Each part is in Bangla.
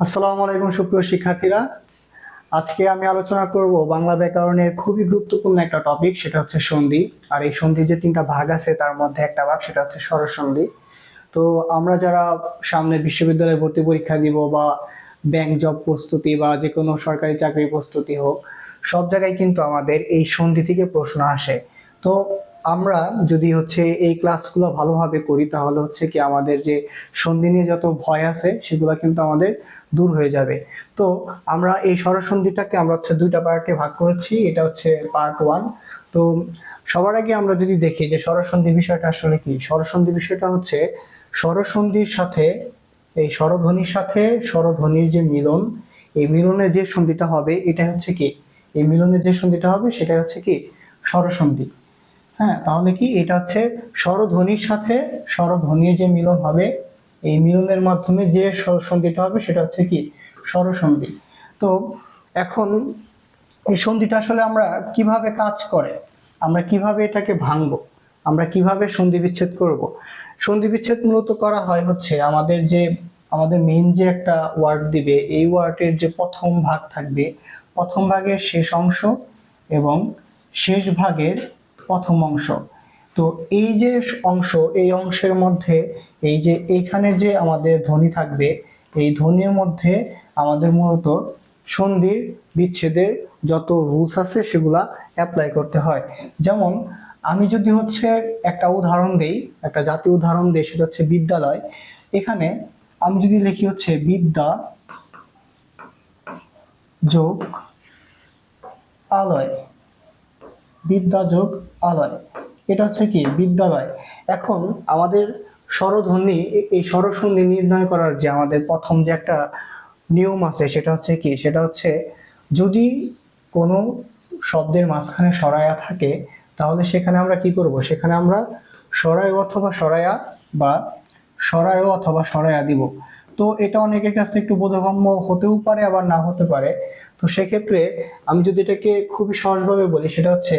আসসালামু আলাইকুম সুপ্রিয় শিক্ষার্থীরা। আজকে আমি আলোচনা করব বাংলা ব্যাকরণের খুবই গুরুত্বপূর্ণ একটা টপিক সেটা হচ্ছে সন্ধি। আর এই সন্ধির যে তিনটা ভাগ আছে, তার মধ্যে একটা ভাগ, সেটা হচ্ছে স্বরসন্ধি। তো আমরা যারা সামনে বিশ্ববিদ্যালয়ে ভর্তি পরীক্ষা দিব বা ব্যাংক জব প্রস্তুতি বা যে কোনো সরকারি চাকরির প্রস্তুতি হোক, সব জায়গায় কিন্তু আমাদের এই সন্ধি থেকে প্রশ্ন আসে। তো আমরা যদি হচ্ছে এই ক্লাসগুলো ভালোভাবে করি, তাহলে হচ্ছে কি আমাদের যে সন্ধি নিয়ে যত ভয় আছে, সেগুলো কিন্তু আমাদের দূর হয়ে যাবে। তো আমরা এই স্বরসন্ধিটাকে আমরা হচ্ছে দুইটা পার্টে ভাগ করেছি, এটা হচ্ছে পার্ট ওয়ান তো সবার আগে আমরা যদি দেখি যে স্বরসন্ধি বিষয়টা আসলে কি? স্বরসন্ধি বিষয়টা হচ্ছে স্বরসন্ধির সাথে, এই স্বরধ্বনির সাথে স্বরধ্বনির যে মিলন, এই মিলনের যে সন্ধিটা হবে, এটা হচ্ছে কি? এই মিলনের যে সন্ধিটা হবে সেটা হচ্ছে কি? স্বরসন্ধি। হ্যাঁ তাহলে কি এটা হচ্ছে স্বরধ্বনির সাথে স্বরধ্বনির যে মিলন হবে, এই মিলনের মাধ্যমে যে স্বর সন্ধিটা হবে সেটা হচ্ছে কি? স্বরসন্ধি। তো এখন এই সন্ধিটা আসলে আমরা কীভাবে কাজ করে? আমরা কীভাবে এটাকে ভাঙব? আমরা কীভাবে সন্ধি বিচ্ছেদ করব? সন্ধি বিচ্ছেদ মূলত করা হয় হচ্ছে আমাদের যে, আমাদের মেইন যে একটা ওয়ার্ড দিবে, এই ওয়ার্ডের যে প্রথম ভাগ থাকবে, প্রথম ভাগের শেষ অংশ এবং শেষ ভাগের প্রথম অংশ। তো এই যে অংশ, এই অংশের মধ্যে, এই যে এইখানে যে আমাদের ধ্বনি থাকবে, এই ধ্বনির মধ্যে আমাদের মূলত সন্ধির, বিচ্ছেদের যত রুলস আছে সেগুলা অ্যাপ্লাই করতে হয়। যেমন, আমি যদি হচ্ছে একটা উদাহরণ দেই, একটা জাতীয় উদাহরণ দেই, সেটা হচ্ছে বিদ্যালয়। এখানে আমি যদি লিখি হচ্ছে বিদ্যা যোগ আলয়। বিদ্যা যোগ আলয় এটা হচ্ছে কি? বিদ্যালয়। এখন আমাদের স্বরধ্বনি, এই স্বরসন্ধি নির্ণয় করার যে আমাদের প্রথম যে একটা নিয়ম আছে, সেটা হচ্ছে কি? সেটা হচ্ছে যদি কোনো শব্দের মাঝখানে সরায়া থাকে, তাহলে সেখানে আমরা কি করব? সেখানে আমরা সরায় অথবা সরায়া বা সরায় অথবা সরায়া দিব। তো এটা অনেকের কাছে একটু বোধগম্য হতেও পারে, আবার না হতে পারে। তো সেক্ষেত্রে আমি যদি এটাকে খুবই সহজভাবে বলি, সেটা হচ্ছে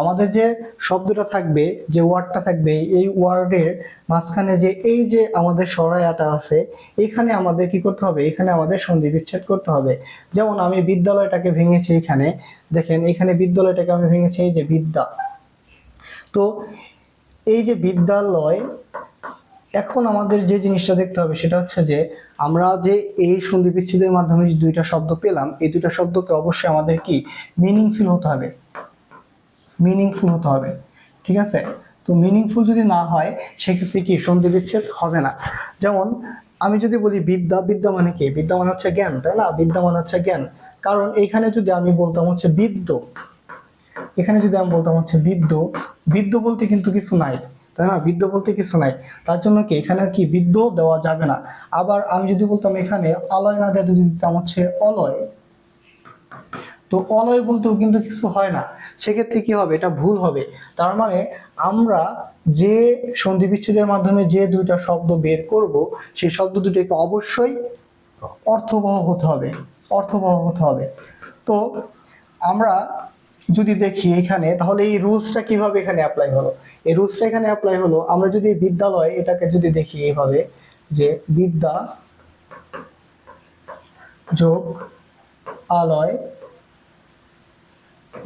আমাদের যে শব্দটা থাকবে, যে ওয়ার্ডটা থাকবে, এই ওয়ার্ডের মাঝখানে যে এই যে আমাদের সরায়াটা আছে এখানে আমাদের কি করতে হবে? এখানে আমাদের সন্ধি বিচ্ছেদ করতে হবে। যেমন আমি বিদ্যালয়টাকে ভেঙেছি এখানে। দেখেন, এখানে বিদ্যালয়টাকে আমি ভেঙেছি, এই যে বিদ্যা। তো এই যে বিদ্যালয় এখন আমাদের যে জিনিসটা দেখতে হবে সেটা হচ্ছে যে আমরা যে এই সন্ধি বিচ্ছেদের মাধ্যমে যে দুইটা শব্দ পেলাম, এই দুইটা শব্দকে অবশ্যই আমাদের কি? মিনিংফুল হতে হবে। মিনিংফুল হতে হবে। ঠিক আছে? তো মিনিংফুল যদি না হয়, সেক্ষেত্রে কি সন্ধি বিচ্ছেদ হবে না। যেমন আমি যদি বলি বিদ্যা বিদ্যা মানে কি? বিদ্যা মানে হচ্ছে জ্ঞান, তাই না? বিদ্যা মানে হচ্ছে জ্ঞান। কারণ এখানে যদি আমি বলতাম হচ্ছে বিদ্য, এখানে যদি আমি বলতাম হচ্ছে বিদ্য বিদ্য বলতে কিন্তু কিছু নাই। তাই না? বিদ্য বলতে কিছু নাই। তার জন্য কি এখানে কি বিদ্য দেওয়া যাবে না। আবার আমি যদি বলতাম এখানে অলয় না দিয়ে যদি দিতাম হচ্ছে অলয়। তো অলয় বলতেও কিন্তু কিছু হয় না। সেক্ষেত্রে কি হবে? এটা ভুল হবে। তার মানে আমরা যে সন্ধি বিচ্ছেদের মাধ্যমে যে দুইটা শব্দ বের করব, সেই শব্দ দুটোকে অবশ্যই অর্থবহ হতে হবে। অর্থবহ হতে হবে। তো আমরা যদি দেখি এখানে, তাহলে এই রুলসটা কীভাবে এখানে অ্যাপ্লাই হলো? এই রুলসটা এখানে অ্যাপ্লাই হলো। আমরা যদি বিদ্যালয় এটাকে যদি দেখি এইভাবে, যে বিদ্যা যোগ আলয়,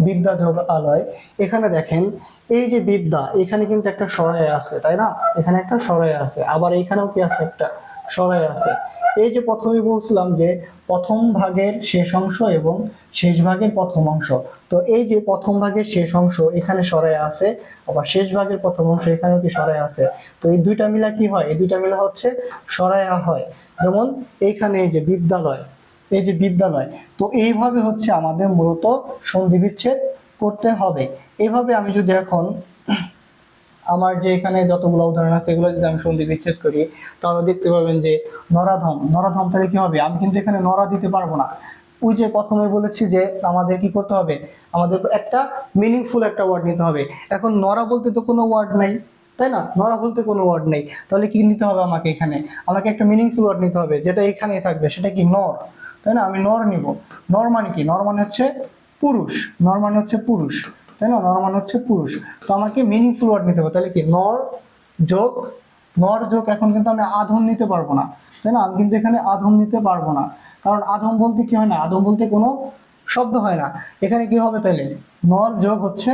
বিদ্যা যোগ আলয়, এখানে দেখেন, এই যে বিদ্যা, এখানে কিন্তু একটা সরাই আছে, তাই না? এখানে একটা সরাই আছে, আবার এখানেও কি আছে? একটা সরাই আছে। এই যে প্রথমে বলছিলাম যে প্রথম ভাগের শেষ অংশ এবং শেষ ভাগের প্রথম অংশ। তো এই যে প্রথম ভাগের শেষ অংশ এখানে সরাই আছে, আবার শেষ ভাগের প্রথম অংশ এখানেও কি সরাই আছে? তো এই দুইটা মিলা কি হয়? এই দুইটা মিলা হচ্ছে সরায়া হয়। যেমন এইখানে এই যে বিদ্যালয়, এই যে বিদ্যালয়, তো এইভাবে হচ্ছে আমাদের মূলত সন্ধি বিচ্ছেদ করতে হবে। এইভাবে আমি যদি এখন আমার যে এখানে যতগুলো উদাহরণ আছে, এগুলো যদি আমি সন্ধি বিচ্ছেদ করি, তাহলে দেখতে পাবেন যে নরাধম নরাধম তাহলে কি হবে? আমি কিন্তু এখানে নরা দিতে পারব না। ওই যে প্রথমে বলেছি যে আমাদের কি করতে হবে? আমাদের একটা মিনিংফুল একটা ওয়ার্ড নিতে হবে। এখন নরা বলতে তো কোনো ওয়ার্ড নাই, তাই না? নরা বলতে কোনো ওয়ার্ড নেই। তাহলে কি নিতে হবে আমাকে এখানে? আমাকে একটা মিনিংফুল ওয়ার্ড নিতে হবে, যেটা এখানেই থাকবে, সেটা কি? নর। তাই না? আমি নর নিব। নর মানে কি? নর মানে হচ্ছে পুরুষ। নর মানে হচ্ছে পুরুষ। তাই না? নর মানে হচ্ছে পুরুষ। তো আমাকে মিনিংফুল ওয়ার্ড নিতে হবে। তাহলে কি? নর যোগ নর যোগ এখন কিন্তু আমি আধন নিতে পারব না। তাই না? আমি কিন্তু এখানে আধম নিতে পারব না। কারণ আধম বলতে কি হয় না? আধম বলতে কোনো শব্দ হয় না। এখানে কি হবে তাহলে নর যোগ হচ্ছে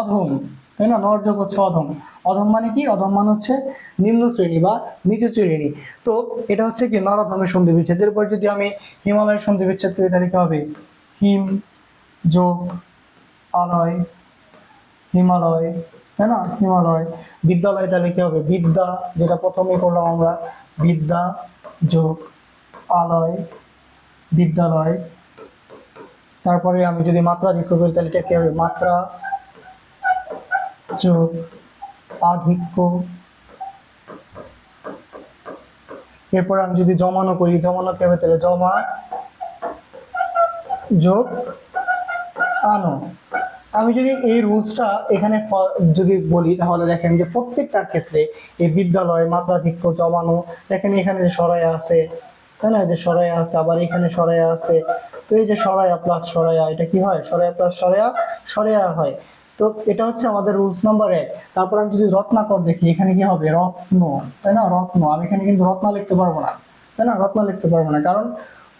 অধম। তাই না? নর যোগ হচ্ছে অধম। অধম মানে কি? অধম মানে হচ্ছে নিম্ন শ্রেণি বা নিচু শ্রেণি। তো এটা হচ্ছে কি? নর অধমের সন্ধি বিচ্ছেদ এরপর যদি আমি হিমালয়ের সন্ধি বিচ্ছেদ করি, তাহলে কি হবে? হিম যোগ, আলয় হিমালয়, তাই না? হিমালয়। বিদ্যালয় তাহলে কি হবে? বিদ্যা, যেটা প্রথমে করলাম আমরা। বিদ্যা যোগ আলয়, বিদ্যালয়। তারপরে আমি যদি মাত্রা যুক্ত করি, তাহলে এটা কি হবে? মাত্রা যোগ আধিক্য। এরপর আমি যদি জমানো করি, জমানো কি হবে? তাহলে জমা যোগ আনো। আমি যদি এই রুলসটা এখানে যদি বলি, তাহলে দেখেন যে প্রত্যেকটার ক্ষেত্রে এই বিদ্যালয়, মাত্রাধিক্য, জমানো, দেখেন এখানে যে সরাই আছে, তাই না? যে সরাই আছে, আবার এখানে সরাই আছে। তো এই যে সরায়া প্লাস সরায়া এটা কি হয়? সরায়া প্লাস সরায়া সরায়া হয়। তো এটা হচ্ছে আমাদের রুলস নাম্বার এক। তারপর আমি যদি রত্নাকর দেখি, এখানে কি হবে? রত্ন, তাই না? রত্ন। আমি এখানে কিন্তু রত্না লিখতে পারব না, তাই না? রত্না লিখতে পারব না। কারণ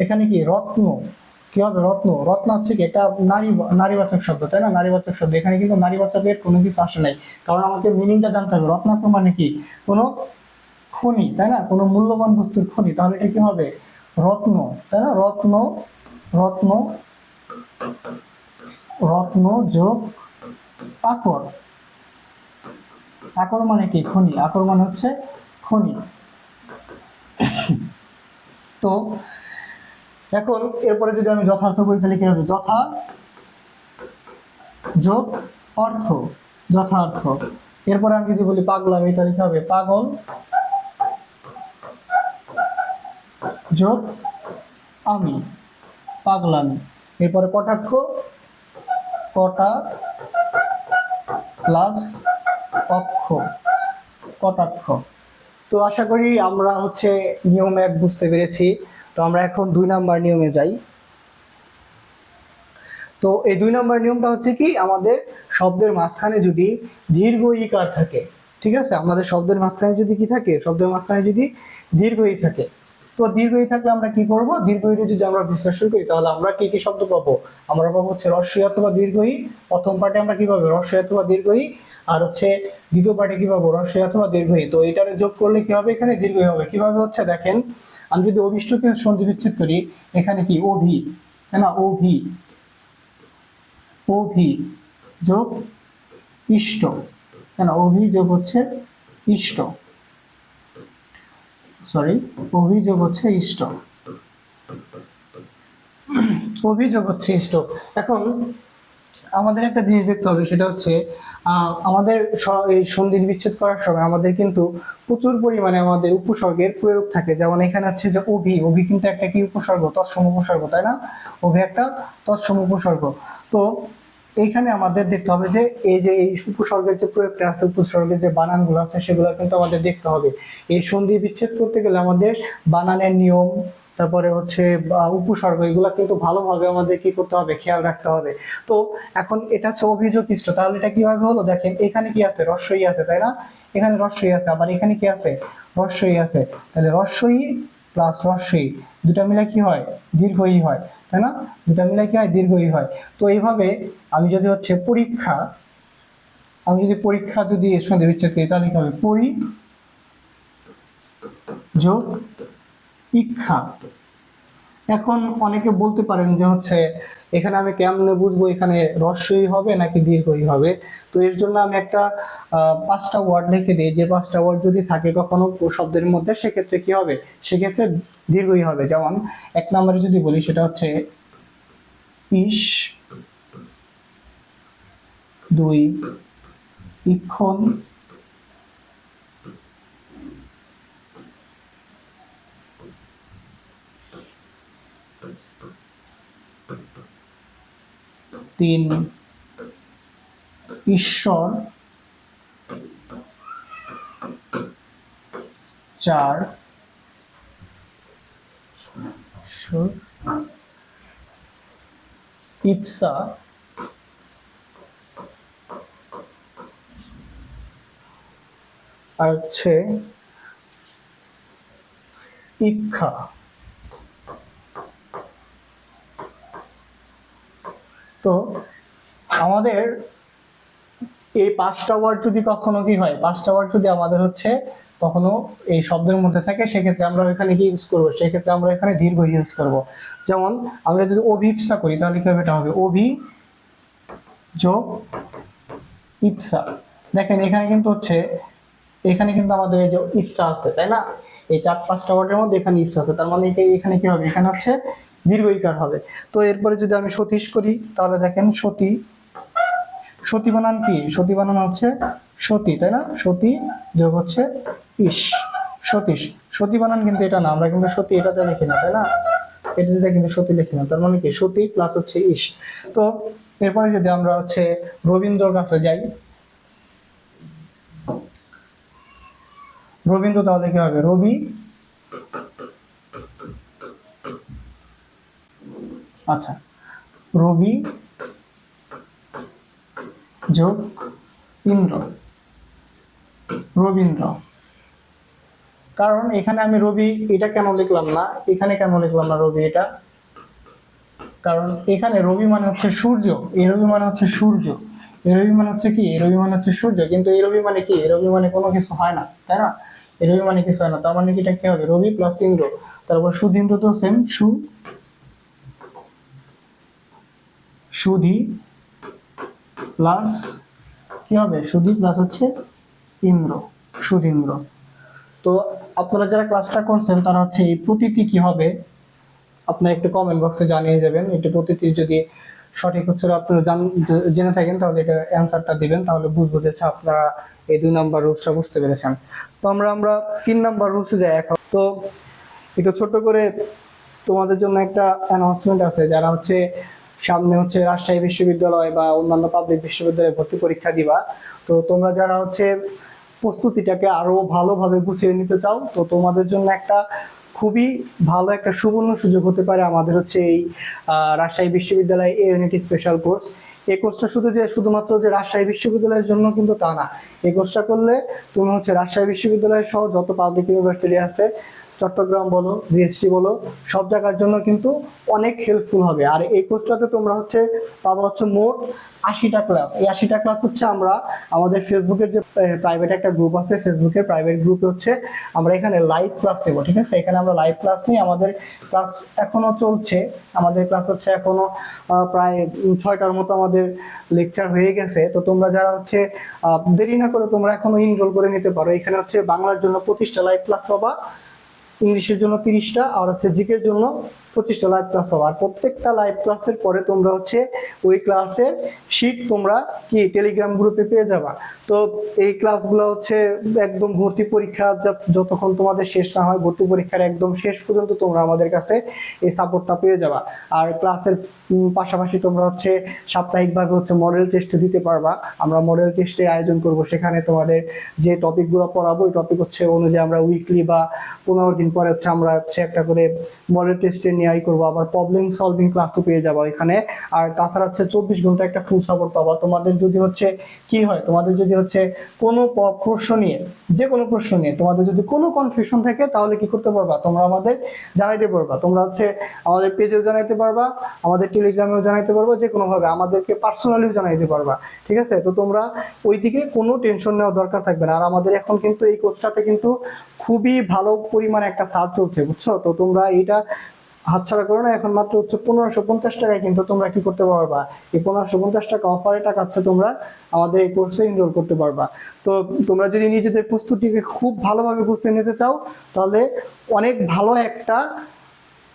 এখানে কি? রত্ন। কি হবে? রত্ন। রত্ন হচ্ছে কি এটা নারী, নারীবাচক শব্দ, তাই না? নারীবাচক শব্দ। এখানে কিন্তু নারীবাচকের কোনো কিছু আসে নাই। কারণ আমাকে মিনিংটা জানতে হবে। রত্নাক্র মানে কি? কোনো খনি, তাই না? কোনো মূল্যবান বস্তুর খনি। তাহলে এটা কি হবে? রত্ন, তাই না? রত্ন রত্ন রত্ন যোগ আকর। আকর মানে কি? খনি। আকর মানে হচ্ছে খনি। তো এখন এরপরে যদি আমি যথার্থ করি, তাহলে কি হবে? যথা যোগ অর্থ, যথার্থ। এরপরে আমি যদি বলি পাগলামি তাহলে কি হবে? পাগল যোগ আমি, পাগলামি। এরপরে কটাক্ষ, কটা প্লাস অক্ষ, কটাক্ষ। তো আশা করি আমরা হচ্ছে নিয়ম এক বুঝতে পেরেছি। তো আমরা এখন দুই নাম্বার নিয়মে যাই। তো এই দুই নাম্বার নিয়মটা হচ্ছে কি, আমাদের শব্দের মাঝখানে যদি দীর্ঘ ইকার থাকে, ঠিক আছে? আমাদের শব্দের মাঝখানে যদি কি থাকে, শব্দের মাঝখানে যদি দীর্ঘ ই থাকে, তো দীর্ঘ ই থাকলে আমরা কি করব? দীর্ঘ ইটা যদি আমরা বিশ্লেষণ করি, তাহলে আমরা কি কি শব্দ পাবো? আমরা পাবো হচ্ছে রস্যই অথবা দীর্ঘ ই। প্রথম পার্টে আমরা কি পাবো? রস্যই অথবা দীর্ঘ ই। আর হচ্ছে দ্বিতীয় পার্টে কি পাবো? রস্যই অথবা দীর্ঘ ই। তো এটারে যোগ করলে কি হবে এখানে? দীর্ঘ ই হবে। কীভাবে হচ্ছে? দেখেন আমি যদি অভিষ্টকে সন্ধি বিচ্ছেদ করি, এখানে কি? ওভি না? ওভি অভি যোগ ইষ্ট। কেন অভিযোগ হচ্ছে ইষ্ট। সরি অভিযোগ হচ্ছে ইষ্ট। অভিযোগ হচ্ছে ইষ্ট। এখন আমাদের একটা জিনিস দেখতে হবে, সেটা হচ্ছে আমাদের এই সন্ধি বিচ্ছেদ করার সময় আমাদের কিন্তু প্রচুর পরিমাণে আমাদের উপসর্গের প্রয়োগ থাকে। যেমন এখানে হচ্ছে যে অভি অভি কিন্তু একটা কি উপসর্গ? তৎসম উপসর্গ, তাই না? অভি একটা তৎসম উপসর্গ। তো এইখানে আমাদের দেখতে হবে যে, এই যে এই উপসর্গের যে প্রয়োগটা আছে, উপসর্গের যে বানানগুলো আছে, সেগুলো কিন্তু আমাদের দেখতে হবে। এই সন্ধি বিচ্ছেদ করতে গেলে আমাদের বানানের নিয়ম তারপরে হচ্ছে উপসর্গ, এগুলো কিন্তু ভালোভাবে আমাদের কি করতে হবে, খেয়াল রাখতে হবে। তো এখন এটা হচ্ছে অভিযোগ ইষ্ট তাহলে এটা কীভাবে হলো? দেখেন, এখানে কি আছে? রস্যই আছে, তাই না? এখানে রস্যই আছে, আবার এখানে কি আছে? রস্যই আছে। তাহলে রস্যই প্লাস রস্যই, দুটা মিলে কি হয়? দীর্ঘই হয়, তাই না? দুটা মিলে কি হয়? দীর্ঘই হয়। তো এইভাবে আমি যদি হচ্ছে পরীক্ষা, আমি যদি পরীক্ষা যদি এর সঙ্গে বিচ্ছেদ করি, তাহলে কি হবে? পরি যোগ ইক্ষা এখন অনেকে বলতে পারেন যে হচ্ছে, এখানে আমি কেমনে বুঝব এখানে রস্যই হবে নাকি দীর্ঘই হবে? তো এর জন্য আমি একটা পাঁচটা ওয়ার্ড লিখে দিই। যে পাঁচটা ওয়ার্ড যদি থাকে কখনো শব্দের মধ্যে, সেক্ষেত্রে কি হবে? সেক্ষেত্রে দীর্ঘই হবে। যেমন এক নম্বরে যদি বলি, সেটা হচ্ছে, ইস, দুই, ইক্ষণ তিন। ঈশ্বর। চার। ইপসা আর হচ্ছে ইক্ষা। তো আমাদের এই পাঁচটা ওয়ার্ড যদি কখনো কি হয়, পাঁচটা ওয়ার্ড যদি আমাদের হচ্ছে কখনো এই শব্দের মধ্যে থাকে, সেক্ষেত্রে আমরা এখানে কি ইউজ করব? সেক্ষেত্রে আমরা এখানে দীর্ঘ ইউজ করব। যেমন আমরা যদি অভিপসা করি, তাহলে কি হবে এটা হবে? অভি যোগ ইপসা। দেখেন, এখানে কিন্তু হচ্ছে, এখানে কিন্তু আমাদের এই যে ইপসা আছে, তাই না? এই চার পাঁচটা ওয়ার্ডের মধ্যে এখানে ইপসা আছে, তার মানে এখানে কি হবে? এখানে হচ্ছে দীর্ঘ ইকার হবে? তো এরপরে যদি আমি সতীশ করি, তাহলে দেখেন সতী। সতী বানান কি? সতী বানান হচ্ছে সতী, তাই না? সতী যোগ হচ্ছে ইস। সতীশ। সতী বানান কিন্তু এটা না, আমরা কিন্তু সতী এটাতে লিখি না, তাই না? এটাতে কিন্তু সতী লিখি না, তার মানে কি? সতী প্লাস হচ্ছে ইস। তো এরপরে যদি আমরা হচ্ছে রবীন্দ্রর কাছে যাই, রবীন্দ্র তাহলে কি হবে? রবি আচ্ছা। রবি যোগ ইন্দ্র। রবীন্দ্র। কারণ এখানে আমি রবি, এটা কেন লিখলাম না? এখানে কেন লিখলাম না রবি এটা? কারণ এখানে রবি মানে হচ্ছে সূর্য, এই রবি মানে হচ্ছে সূর্য। এই রবি মানে হচ্ছে কি? এই রবি মানে হচ্ছে সূর্য, কিন্তু এই রবি মানে কি? এই রবি মানে কোনো কিছু হয় না, তাই না? এই রবি মানে কিছু হয় না, তার মানে কি এটা কি হবে? রবি প্লাস ইন্দ্র। তারপর সুধীন্দ্র তো সেম সু সুধি প্লাস কি হবে? সুধি প্লাস হচ্ছে ইন্দ্র সুধীন্দ্র। তো আপনারা যারা ক্লাসটা করছেন তারা হচ্ছে এই প্রতীতি কি হবে? আপনারা একটু কমেন্ট বক্সে জানিয়ে যাবেন। একটু প্রতীতি যদি সঠিক উত্তর আপনারা জান- জেনে থাকেন তাহলে এটা অ্যান্সারটা দিবেন। তাহলে বুঝব যে আচ্ছা, আপনারা এই দুই নাম্বার রুলসটা বুঝতে পেরেছেন। তো আমরা আমরা তিন নাম্বার রুলসে যাই এখন। তো একটু ছোট করে তোমাদের জন্য একটা অ্যানাউন্সমেন্ট আছে। যারা হচ্ছে সামনে হচ্ছে রাজশাহী বিশ্ববিদ্যালয় বা অন্যান্য পাবলিক বিশ্ববিদ্যালয়ে ভর্তি পরীক্ষা দিবা। তো তোমরা যারা হচ্ছে প্রস্তুতিটাকে আরও ভালোভাবে গুছিয়ে নিতে চাও, তো তোমাদের জন্য একটা খুবই ভালো একটা সুবর্ণ সুযোগ হতে পারে আমাদের হচ্ছে এই রাজশাহী বিশ্ববিদ্যালয় এ ইউনিটি স্পেশাল কোর্স এই কোর্সটা শুধু যে, শুধুমাত্র যে রাজশাহী বিশ্ববিদ্যালয়ের জন্য কিন্তু তা না। এই কোর্সটা করলে তুমি হচ্ছে রাজশাহী বিশ্ববিদ্যালয় সহ যত পাবলিক ইউনিভার্সিটি আছে চট্টগ্রাম বলো জিএসটি বলো, সব জায়গার জন্য কিন্তু অনেক হেল্পফুল হবে। আর এই কোর্সটাতে তোমরা হচ্ছে পাবো হচ্ছে মোট আশিটা ক্লাস এই আশিটা ক্লাস হচ্ছে আমরা আমাদের ফেসবুকের যে প্রাইভেট একটা গ্রুপ আছে ফেসবুকের প্রাইভেট গ্রুপে হচ্ছে আমরা এখানে লাইভ ক্লাস নেব, ঠিক আছে? এখানে আমরা লাইভ ক্লাস নিই আমাদের ক্লাস এখনও চলছে। আমাদের ক্লাস হচ্ছে এখনও প্রায় ছয়টার মতো আমাদের লেকচার হয়ে গেছে। তো তোমরা যারা হচ্ছে দেরি না করে তোমরা এখনও ইনরোল করে নিতে পারো। এখানে হচ্ছে বাংলার জন্য প্রতিষ্ঠা লাইভ ক্লাস পাবা। ইংলিশের জন্য তিরিশটা আর হচ্ছে জিকের জন্য পঁচিশটা লাইভ ক্লাস পাবো। আর প্রত্যেকটা লাইভ ক্লাসের পরে তোমরা হচ্ছে ওই ক্লাসের শিট তোমরা কি টেলিগ্রাম গ্রুপে পেয়ে যাবা। তো এই ক্লাসগুলো হচ্ছে একদম ভর্তি পরীক্ষা যতক্ষণ তোমাদের শেষ না হয়, ভর্তি পরীক্ষার একদম শেষ পর্যন্ত তোমরা আমাদের কাছে এই সাপোর্টটা পেয়ে যাবা। আর ক্লাসের পাশাপাশি তোমরা হচ্ছে সাপ্তাহিকভাবে হচ্ছে মডেল টেস্ট দিতে পারবা। আমরা মডেল টেস্টের আয়োজন করব। সেখানে তোমাদের যে টপিকগুলো পড়াবো, ওই টপিক হচ্ছে অনুযায়ী আমরা উইকলি বা পনেরো দিন পরে হচ্ছে আমরা হচ্ছে একটা করে মডেল টেস্টে নিয়ে করব, আবার প্রবলেম সলভিং ক্লাসও পেয়ে যাব এখানে। আর তাছাড়া হচ্ছে চব্বিশ ঘণ্টা একটা ফুল সাপোর্ট পাবা। তোমাদের যদি হচ্ছে কি হয়, তোমাদের যদি হচ্ছে কোনো প্রশ্ন নিয়ে, যে কোনো প্রশ্ন নিয়ে তোমাদের যদি কোনো কনফিউশন থাকে, তাহলে কি করতে পারবা? তোমরা আমাদের জানাইতে পারবা। তোমরা হচ্ছে আমাদের পেজেও জানাইতে পারবা, আমাদের টেলিগ্রামেও জানাইতে পারবা, যে কোনোভাবে আমাদেরকে পার্সোনালিও জানাইতে পারবা। ঠিক আছে? তো তোমরা ওইদিকে কোনো টেনশন নেওয়ার দরকার থাকবে না। আর আমাদের এখন কিন্তু এই কোর্সটাতে কিন্তু খুবই ভালো পরিমাণে একটা সার্চ চলছে, বুঝছ? তো তোমরা এইটা হাতছাড়া করো না, এখন মাত্র হচ্ছে পনেরোশো পঞ্চাশ টাকায় কিন্তু তোমরা কি করতে পারবা? এই পনেরোশো পঞ্চাশ টাকা অফারে টাকা হচ্ছে তোমরা আমাদের এই কোর্সে এনরোল করতে পারবা। তো তোমরা যদি নিজেদের প্রস্তুতিকে খুব ভালোভাবে গুছিয়ে নিতে চাও, তাহলে অনেক ভালো একটা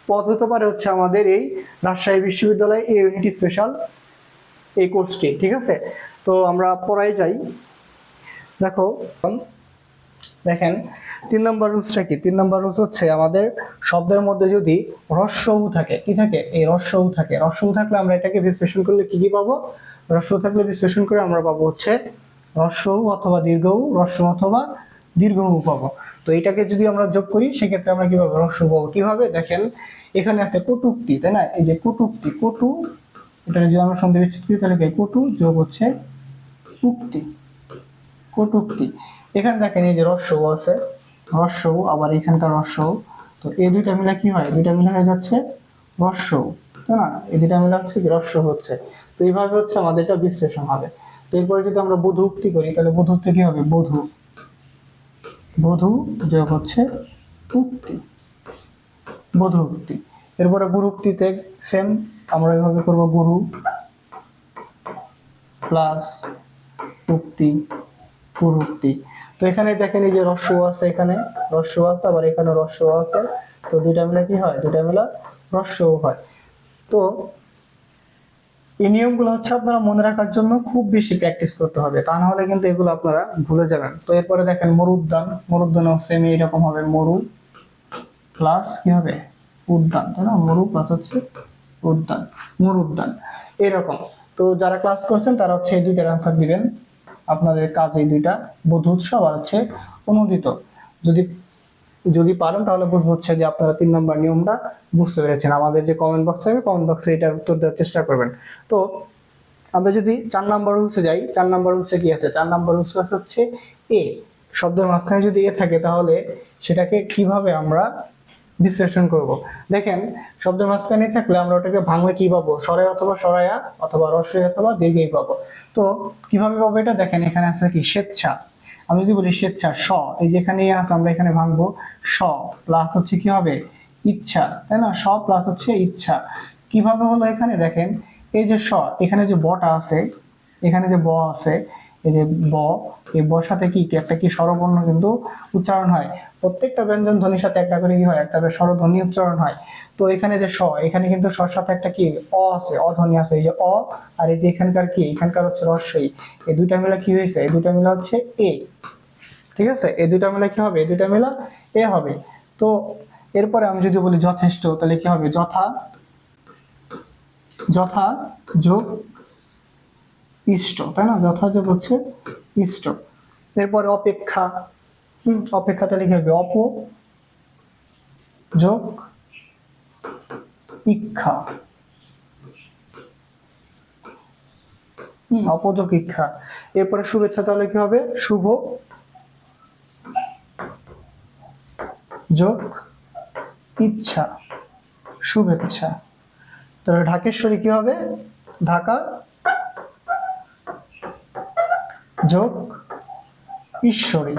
পথ হতে পারে হচ্ছে আমাদের এই রাজশাহী বিশ্ববিদ্যালয় এই ইউনিটি স্পেশাল এই কোর্সটি ঠিক আছে? তো আমরা পড়াই যাই। দেখো দেখেন, তিন নম্বর রুলসটা কি? তিন নম্বর রুলস হচ্ছে আমাদের শব্দের মধ্যে যদি রস্যউ থাকে, কি থাকে? এই রস্যউ থাকে। রস্যউ থাকলে আমরা এটাকে বিশ্লেষণ করলে কি কি পাবো? রস্যউ থাকলে বিশ্লেষণ করে আমরা পাবো হচ্ছে রস্যউ অথবা দীর্ঘউ রস্য অথবা দীর্ঘউ পাবো। তো এটাকে যদি আমরা যোগ করি, সেক্ষেত্রে আমরা কি পাবো? রস্য পাবো। কীভাবে? দেখেন, এখানে আছে কটুক্তি, তাই না? এই যে কটুক্তি, কটু এটা যদি আমরা বিচ্ছেদ করি, তাহলে? কটু যোগ হচ্ছে উক্তি, কটুক্তি। এখানে দেখেন এই যে রস্যউ আছে। রস্যউ আবার এখানকার রস্যউ তো এই দুইটা মিলে কি হয়? দুইটা মিলা হয়ে যাচ্ছে রস্য তাই না? এই দুইটা মিলা হচ্ছে রস্য হচ্ছে। তো এইভাবে হচ্ছে আমাদের এটা বিশ্লেষণ হবে। তো এরপরে যদি আমরা বধু উক্তি করি, তাহলে বধু উক্তি কি হবে? বধু। বধু যোগ হচ্ছে উক্তি। বধু উক্তি। এরপরে গুরু উক্তিতে সেম আমরা এভাবে করব গুরু প্লাস উক্তি পুরুক্তি এখানে দেখেন এই যে রস্য আছে এখানে, রস্য আছে, আবার এখানে রস্য আছে। তো দুইটা মিলে কি হয়? দুইটা মিলে রস্য হয়। তো এই নিয়মগুলো হচ্ছে আপনারা মনে রাখার জন্য খুব বেশি প্র্যাকটিস করতে হবে। তা না হলে কিন্তু এগুলো আপনারা ভুলে যাবেন। তো এরপরে দেখেন মরুদ্যান। মরুদ্যানও সেম এইরকম হবে। মরু প্লাস কি হবে? উদ্যান। তাই না? মরু প্লাস হচ্ছে উদ্যান। মরুদ্যান। এরকম। তো যারা ক্লাস করছেন তারা হচ্ছে এই দুইটার আনসার দিবেন। আপনাদের কাজ দুইটা বোধ উৎসব আর হচ্ছে অনুদিত। যদি যদি পারেন তাহলে বুঝব হচ্ছে যে আপনারা তিন নম্বর নিয়মটা বুঝতে পেরেছেন। আমাদের যে কমেন্ট বক্স থাকবে কমেন্ট বক্সে এটার উত্তর দেওয়ার চেষ্টা করবেন। তো আমরা যদি চার নাম্বার রুলসে যাই, চার নাম্বার রুলসে কি আছে? চার নাম্বার রুলস হচ্ছে এ শব্দের মাঝখানে যদি এ থাকে তাহলে সেটাকে কীভাবে আমরা বিশ্লেষণ করব। দেখেন শব্দের মাঝখানে থাকলে আমরা ওটাকে ভাঙলে কি পাবো? সরাই অথবা সরায়া অথবা রস্বই অথবা দীর্ঘই পাবো। তো কীভাবে পাবো এটা? দেখেন, এখানে আছে কি? স্বেচ্ছা। আমি যদি বলি স্বেচ্ছা, স, এই যেখানে আছে, আমরা এখানে ভাঙবো স প্লাস হচ্ছে কি হবে? ইচ্ছা। তাই না? স প্লাস হচ্ছে ইচ্ছা। কীভাবে হলো এখানে? দেখেন, এই যে স, এখানে যে বটা আছে, এখানে যে ব আছে এই যে ব, এই বর সাথে কি, একটা কি স্বরবর্ণ কিন্তু উচ্চারণ হয়? প্রত্যেকটা ব্যঞ্জন ধ্বনির সাথে একটা করে কি হয়? একটা স্বরধ্বনি উচ্চারণ হয়। তো এখানে যে স, এখানে কিন্তু স্বর সাথে একটা কি? অ আছে, অধ্বনি আছে। এই যে অ আর এই যে এখানকার কি? এখানকার হচ্ছে রস্বই। এই দুইটা মিলে কি হয়েছে? এই দুইটা মিলে হচ্ছে এ। ঠিক আছে? এই দুইটা মিলে কি হবে? এই দুইটা মিলে এ হবে। তো এরপরে আমি যদি বলি যথেষ্ট, তাহলে কি হবে? যথা যথা যোগ ইষ্ট, তাই না? যথাযোগ হচ্ছে ইষ্ট। এরপরে অপেক্ষা অপেক্ষা তাহলে কি হবে অপ যোগ ইক্ষা। অপযোগ ইক্ষা। এরপরে শুভেচ্ছা তাহলে কি হবে? শুভ যোগ ইচ্ছা, শুভেচ্ছা। তাহলে ঢাকেশ্বরী কি হবে? ঢাকা যোগ ঈশ্বরী।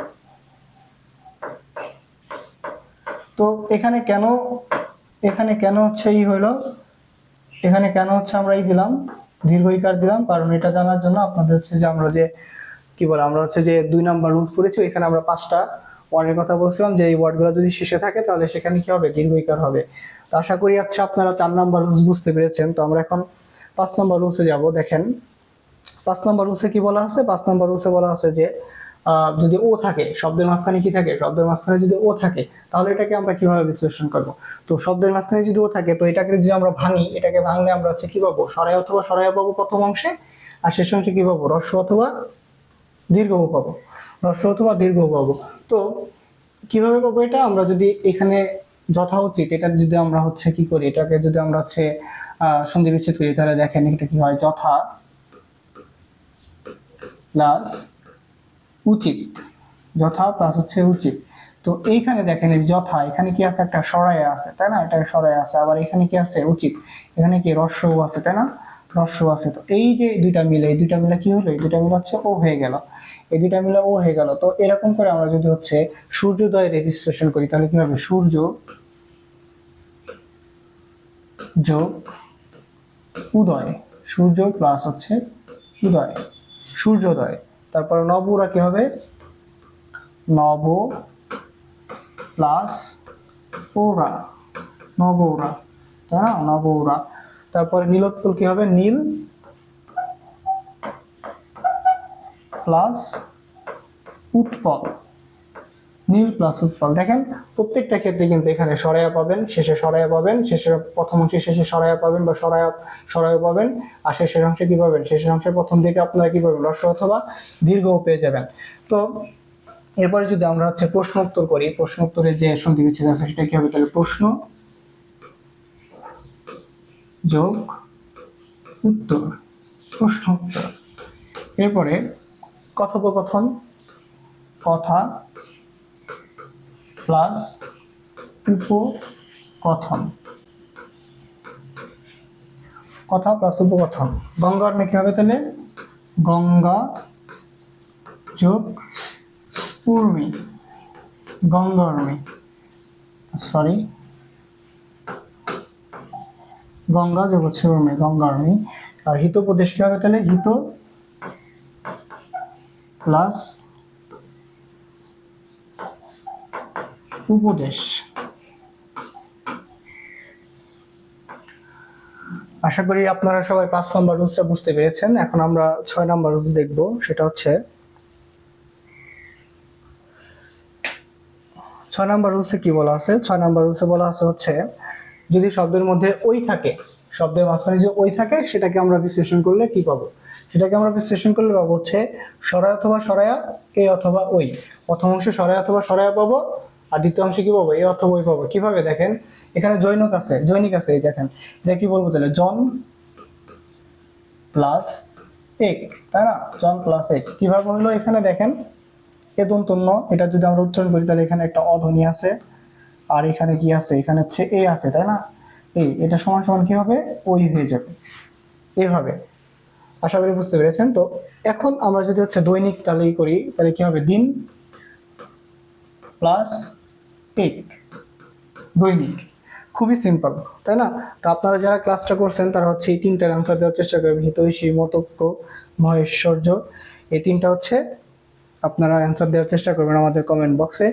তো এখানে কেন এখানে কেন হচ্ছে ই হইল? এখানে কেন হচ্ছে আমরা এই দিলাম? দীর্ঘইকার দিলাম, কারণ এটা জানার জন্য আপনাদের হচ্ছে যে আমরা যে, কি বলে, আমরা হচ্ছে যে দুই নাম্বার রুলস পড়েছি এখানে আমরা পাঁচটা ওয়ার্ডের কথা বলছিলাম, যে এই ওয়ার্ডগুলো যদি শেষে থাকে, তাহলে সেখানে কি হবে? দীর্ঘইকার হবে। তো আশা করি আচ্ছা আপনারা চার নাম্বার রুলস বুঝতে পেরেছেন। তো আমরা এখন পাঁচ নাম্বার রুলসে যাব, দেখেন। পাঁচ নম্বর রুলসে কি বলা আছে? পাঁচ নম্বর রুলসে বলা আছে যে যদি ও থাকে, শব্দের মাঝখানে কি থাকে? শব্দের মাঝখানে যদি ও থাকে, তাহলে এটাকে আমরা কীভাবে বিশ্লেষণ করব? তো শব্দের মাঝখানে যদি ও থাকে, তো এটাকে যদি আমরা ভাঙি, এটাকে ভাঙলে আমরা হচ্ছে কি পাবো? সরাই অথবা সরাই পাবো প্রথম অংশে, আর শেষ অংশে কি পাবো? রস্য অথবা দীর্ঘ পাবো। রস্য অথবা দীর্ঘ পাবো। তো কীভাবে পাবো এটা? আমরা যদি এখানে যথা উচিত এটা যদি আমরা হচ্ছে কি করি? এটাকে যদি আমরা হচ্ছে সন্ধি বিচ্ছেদ করি, তাহলে দেখেন এটা কি হয়? যথা প্লাস উচিত, যথা প্লাস হচ্ছে উচিত। তো এইখানে দেখেন যথা, এখানে কি আছে? একটা সরাই আছে, তাই না? এটা সরাই আছে। আবার এখানে কি আছে? উচিত। এখানে কি রস্য আছে, তাই না? রস্য আছে। তো এই যে দুইটা মিলে, এই দুইটা মিলে কি হলো? এই দুইটা মিলে হচ্ছে ও হয়ে গেল। এই দুইটা মিলে ও হয়ে গেল। তো এরকম করে আমরা যদি হচ্ছে সূর্যোদয়ের বিশ্লেষণ করি, তাহলে কি হবে সূর্য যোগ উদয়। সূর্য প্লাস হচ্ছে উদয়। সূর্যোদয়। তারপর নবরা কি হবে? নব প্লাস ওরা নবরা তাই না? নবরা তারপরে নীলোৎপল কি হবে? নীল প্লাস উৎপল। নীল প্লাস উৎপল। দেখেন, প্রত্যেকটা ক্ষেত্রে কিন্তু এখানে সরাইয়া পাবেন, শেষে সরাইয়া পাবেন, শেষের প্রথম অংশে শেষে সরাইয়া পাবেন বা সরাইয়া সরাইয়া পাবেন, আর শেষের অংশে কি পাবেন? শেষের অংশের প্রথম দিকে আপনারা কি পাবেন? রস্য অথবা দীর্ঘও পেয়ে যাবেন। তো, এরপরে যদি আমরা হচ্ছে প্রশ্ন উত্তর করি, প্রশ্ন উত্তরে যে সন্ধি বিচ্ছেদ আছে সেটা কি হবে? তাহলে প্রশ্ন যোগ উত্তর, প্রশ্ন উত্তর। এরপরে কথোপকথন, কথা প্লাস উপকথন। কথা প্লাস উপকথন। গঙ্গার মেয়ে কি হবে তাহলে গঙ্গা যোগ উর্মি। গঙ্গার্মি সরি গঙ্গা যোগ হচ্ছে উর্মি গঙ্গার্মি আর হিতোপদেশ কি হবে তাহলে হিত প্লাস উপদেশ। আশা করি আপনারা সবাই পাঁচ নম্বর রুলসটা বুঝতে পেরেছেন। এখন আমরা ছয় নম্বর রুলস দেখব, সেটা হচ্ছে ছয় নম্বর রুলসে কি বলা আছে? ছয় নম্বর রুলসে বলা আছে হচ্ছে, যদি শব্দের মধ্যে ওই থাকে, শব্দের মাঝখানে যে ওই থাকে, সেটাকে আমরা বিশ্লেষণ করলে কি পাবো? সেটাকে আমরা বিশ্লেষণ করলে পাবো হচ্ছে, সরায় অথবা সরায়া, এ অথবা ওই প্রথম অংশে সরায় অথবা সরায়া পাবো আর দ্বিতীয় অংশে কি পাবো? এ অথবা ওই পাবো। কীভাবে দেখেন? এখানে জৈনক আছে। জৈনিক আছে, এই দেখেন। এটা কি বলব তাহলে? জন প্লাস এক, তাই না? জন প্লাস এক। কীভাবে হলো এখানে দেখেন, এ দন্তন্য এটা যদি আমরা উচ্চারণ করি, তাহলে এখানে একটা অধ্বনি আছে। আর এখানে কি আছে? এখানে হচ্ছে এ আছে, তাই না? এই এটা সমান সমান কি হবে? ওই হয়ে যাবে। এইভাবে আশা করি বুঝতে পেরেছেন? তো এখন আমরা যদি হচ্ছে দৈনিক তাহলেই করি, তাহলে কি হবে? দিন প্লাস এক দৈনিক। খুবই সিম্পল তাই না? তো আপনারা যারা ক্লাসটা করছেন, তারা হচ্ছে এই তিনটার অ্যান্সার দেওয়ার চেষ্টা করবেন। হিতৈষী, মতক্য, মহেশ্বর্য, এই তিনটা হচ্ছে আপনারা অ্যান্সার দেওয়ার চেষ্টা করবেন আমাদের কমেন্ট বক্সে